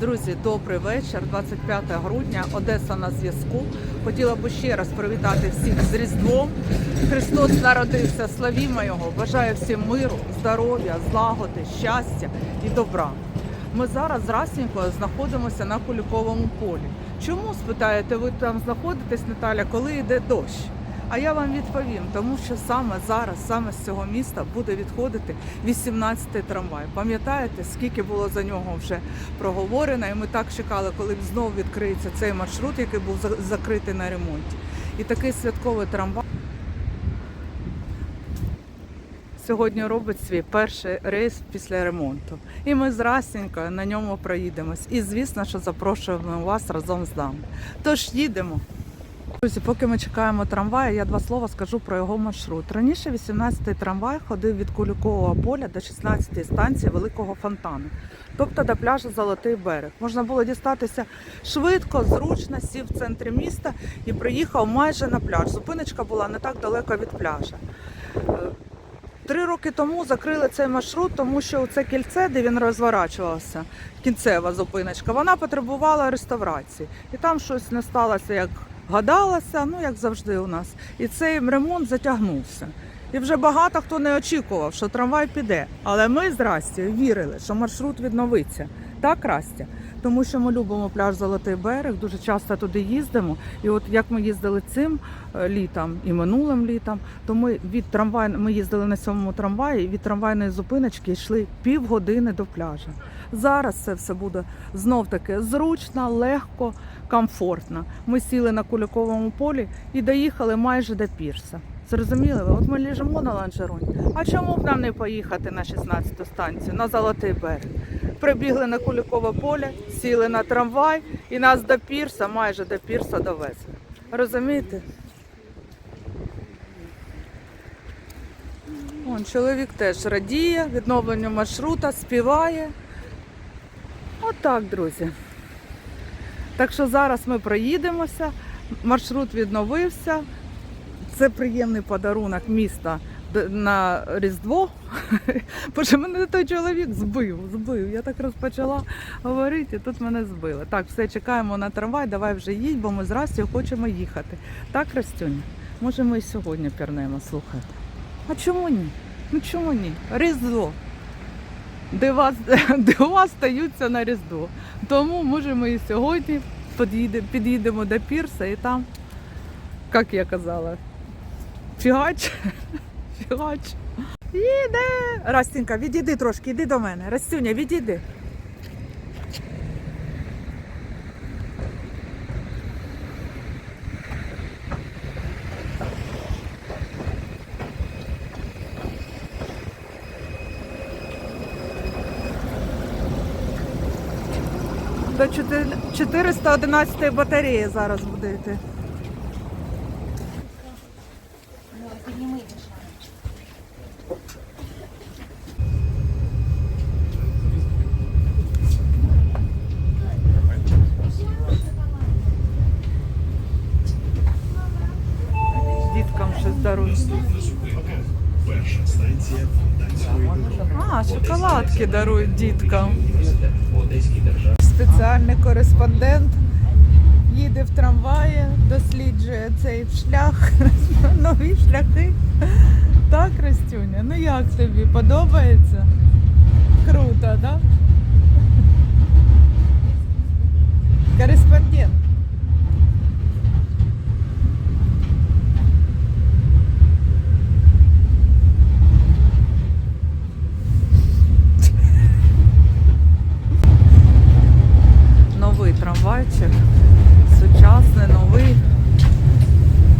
Друзі, добрий вечір. 25 грудня, Одеса на зв'язку. Хотіла б ще раз привітати всіх з Різдвом. Христос народився, славімо Його. Бажаю всім миру, здоров'я, злагоди, щастя і добра. Ми зараз з Расінькою знаходимося на Куліковому полі. Чому спитаєте, ви там знаходитесь, Наталя, коли йде дощ? А я вам відповім, тому що саме зараз, саме з цього міста буде відходити 18-й трамвай. Пам'ятаєте, скільки було за нього вже проговорено, і ми так чекали, коли знову відкриється цей маршрут, який був закритий на ремонті. І такий святковий трамвай сьогодні робить свій перший рейс після ремонту. І ми з на ньому проїдемось. І звісно, що запрошуємо вас разом з нами. Тож їдемо. Друзі, поки ми чекаємо трамвая, я два слова скажу про його маршрут. Раніше 18-й трамвай ходив від Куликового поля до 16-ї станції Великого фонтану, тобто до пляжу Золотий берег. Можна було дістатися швидко, зручно, сів в центрі міста і приїхав майже на пляж. Зупиночка була не так далеко від пляжа. Е, Три роки тому закрили цей маршрут, тому що це кільце, де він розворачувався, кінцева зупиночка, вона потребувала реставрації. І там щось не сталося, як гадалося, ну як завжди у нас. І цей ремонт затягнувся. І вже багато хто не очікував, що трамвай піде. Але ми з Растю вірили, що маршрут відновиться. Так, Растя? Тому що ми любимо пляж Золотий берег, дуже часто туди їздимо. І от як ми їздили цим е, літом і минулим літом, то ми від трамвай, ми їздили на сьомому трамваї, від трамвайної зупиночки йшли півгодини до пляжа. Зараз це все буде знов таки зручно, легко, комфортно. Ми сіли на Куликовому полі і доїхали майже до пірса. Зрозуміли ви? От ми лежимо на ланжероні. А чому б нам не поїхати на 16-ту станцію, на Золотий берег? Прибігли на Куликове поле, сіли на трамвай і нас до пірса, майже до пірса довезли. Розумієте? Вон, чоловік теж радіє, відновленню маршрута, співає. Отак, друзі. Так що зараз ми проїдемося, маршрут відновився. Це приємний подарунок міста на Різдво. Бо мене той чоловік збив, збив. Я так розпочала говорити, і тут мене збили. Так, все, чекаємо на трамвай, давай вже їдь, бо ми з Растю хочемо їхати. Так, Растюня? Може, ми і сьогодні пірнемо, слухайте. А чому ні? Ну чому ні? Різдво. Дива, дива стаються на Різдво. Тому може ми і сьогодні під'їдемо, під'їдемо до пірса і там, як я казала, фігач. Фігач. Їде. Растінка, відійди трошки, іди до мене. Растюня, відійди. До 411 батареї зараз буде йти. Діткам щось дарують. Наступна зупинка. Перша станція Фонтанської дороги. А, шоколадки дарують діткам. Спеціальний кореспондент їде в трамваї, досліджує цей шлях, нові шляхи. Так, Растюня, ну як тобі? Подобається? Круто, так? Да? Кореспондент. Новий трамвайчик, сучасний, новий,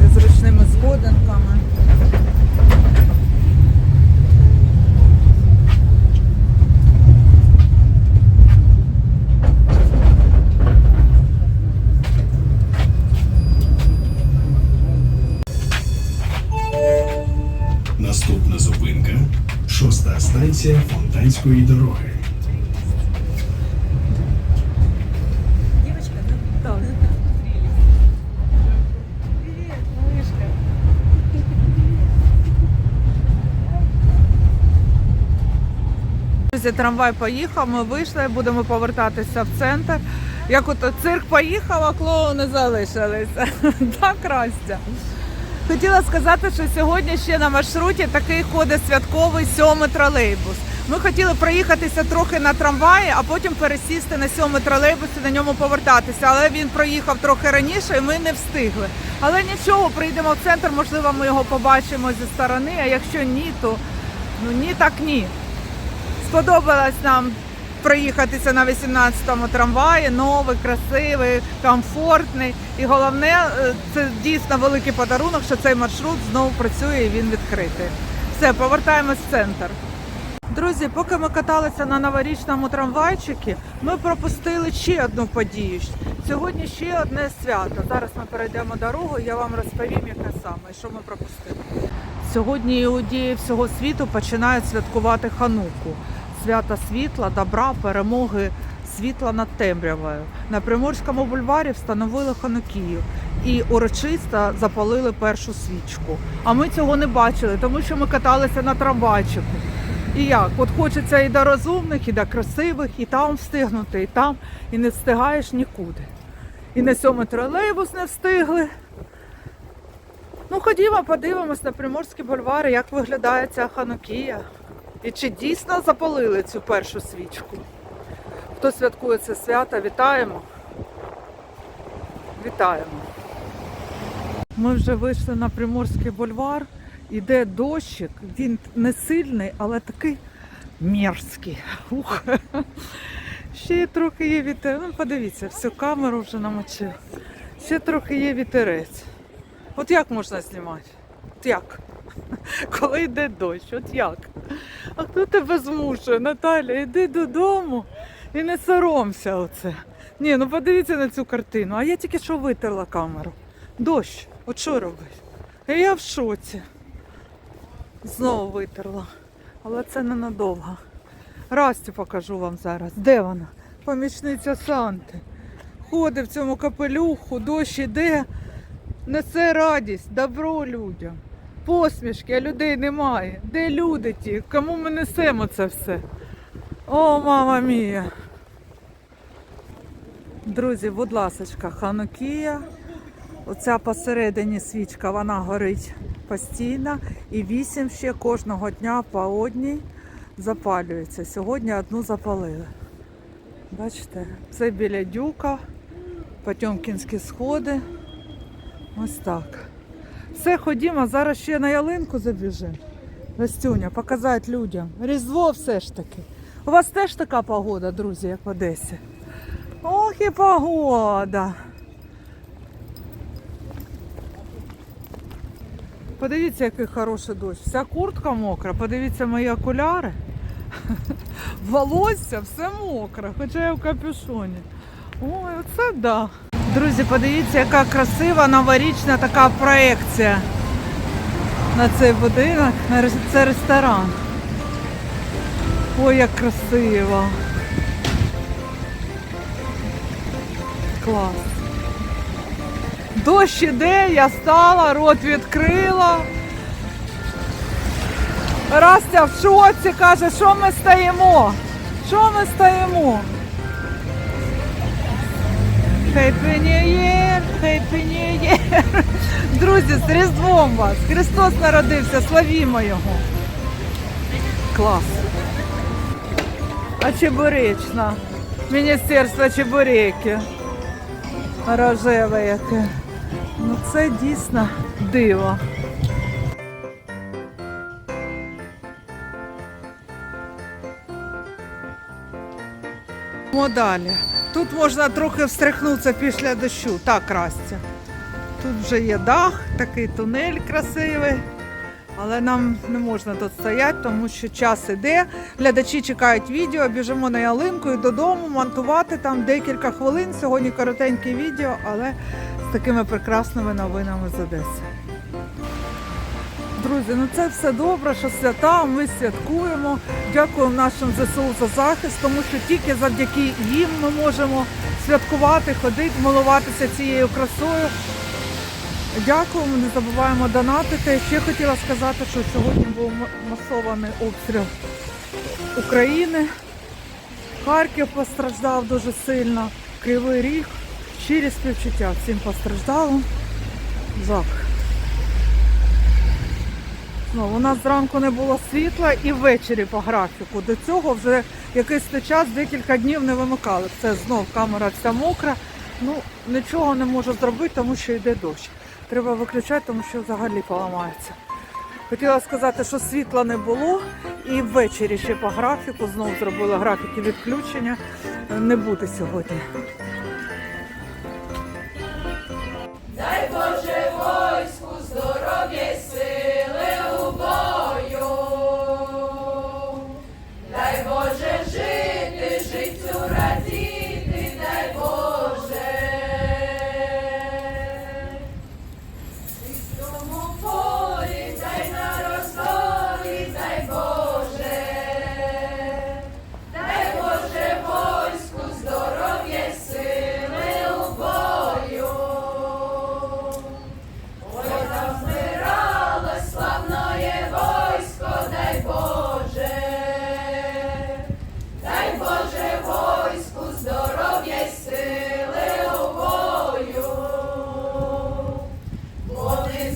зі зручними сходинками. Наступна зупинка. Шоста станція Фонтанської дороги. Друзі, трамвай поїхав, ми вийшли, будемо повертатися в центр. Як от цирк поїхав, а клоуни залишилися. Так, Растя. Хотіла сказати, що сьогодні ще на маршруті такий ходить святковий сьомий тролейбус. Ми хотіли проїхатися трохи на трамваї, а потім пересісти на сьомий тролейбус і на ньому повертатися. Але він проїхав трохи раніше, і ми не встигли. Але нічого, прийдемо в центр, можливо, ми його побачимо зі сторони. А якщо ні, то ну ні, так ні. Сподобалось нам проїхатися на 18-му трамваї, новий, красивий, комфортний. І головне, е, це дійсно великий подарунок, що цей маршрут знову працює і він відкритий. Все, повертаємось в центр. Друзі, поки ми каталися на новорічному трамвайчику, ми пропустили ще одну подію. Сьогодні ще одне свято. Зараз ми перейдемо дорогу, я вам розповім, яке саме, що ми пропустили. Сьогодні іудеї всього світу починають святкувати хануку. Свята світла, добра, перемоги світла над темрявою. На Приморському бульварі встановили ханукію і урочисто запалили першу свічку. А ми цього не бачили, тому що ми каталися на трамвайчику. І як? От хочеться і до розумних, і до красивих, і там встигнути, і там, і не встигаєш нікуди. І на сьомий тролейбус не встигли. Ну, ходімо, подивимось на Приморські бульвари, як виглядає ця ханукія. І чи дійсно запалили цю першу свічку? Хто святкує це свято, вітаємо. Вітаємо. Ми вже вийшли на Приморський бульвар. Іде дощик, він не сильний, але такий мерзкий. Ух. Ще трохи є вітер. Ну, подивіться, всю камеру вже намочив. Ще трохи є вітерець. От як можна знімати? От як? Коли йде дощ, от як? А хто тебе змушує? Наталя, йди додому і не соромся оце. Ні, ну подивіться на цю картину. А я тільки що витерла камеру. Дощ, от що робить? І я в шоці. Знову витерла. Але це ненадовго. Расті покажу вам зараз. Де вона? Помічниця Санти. Ходить в цьому капелюху, дощ іде, несе радість, добро людям. Посмішки, а людей немає. Де люди ті? Кому ми несемо це все? О, мама мія. Друзі, будь ласочка, ханукія. Оця посередині свічка, вона горить постійно. І вісім ще кожного дня по одній запалюється. Сьогодні одну запалили. Бачите, це біля дюка, Потьомкінські сходи. Ось так. Все, ходімо, зараз ще на ялинку забіжимо. Растюня, показати людям. Різдво все ж таки. У вас теж така погода, друзі, як в Одесі. Ох і погода. Подивіться, який хороший дощ. Вся куртка мокра, подивіться мої окуляри. Волосся все мокре, хоча я в капюшоні. Ой, оце да. Друзі, подивіться, яка красива новорічна така проекція на цей будинок. Це ресторан. Ой, як красиво. Клас. Дощ іде, я стала, рот відкрила. Растя в шоці каже, що ми стоїмо? Що ми стоїмо? Happy New Year, Happy New Year. Друзі, з Різдвом вас! Христос народився, славімо Його. Клас. А чебуречна. Міністерство чебуреки. Рожеве яке. Ну це дійсно диво. Далі. Тут можна трохи встряхнутися після дощу. Так, Растя. Тут вже є дах, такий тунель красивий. Але нам не можна тут стояти, тому що час іде. Глядачі чекають відео, біжимо на ялинку і додому монтувати там декілька хвилин. Сьогодні коротеньке відео, але з такими прекрасними новинами з Одеси. Друзі, ну це все добре, що свята, ми святкуємо. Дякуємо нашим ЗСУ за захист, тому що тільки завдяки їм ми можемо святкувати, ходити, милуватися цією красою. Дякуємо, не забуваємо донатити. Ще хотіла сказати, що сьогодні був масований обстріл України. Харків постраждав дуже сильно, Кривий Ріг, щирі співчуття всім постраждалим. Жах. Ну, у нас зранку не було світла і ввечері по графіку. До цього вже якийсь час, декілька днів не вимикали. Все знов камера вся мокра. Ну, нічого не можу зробити, тому що йде дощ. Треба виключати, тому що взагалі поламається. Хотіла сказати, що світла не було, і ввечері ще по графіку знову зробила графіки відключення. Не буде сьогодні.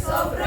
sobre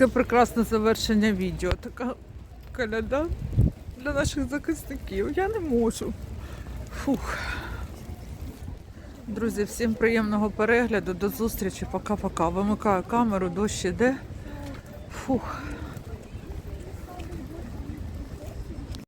Яке прекрасне завершення відео. Така коляда для наших захисників. Я не можу. Фух. Друзі, всім приємного перегляду. До зустрічі. Пока-пока. Вимикаю камеру, дощ іде. Фух.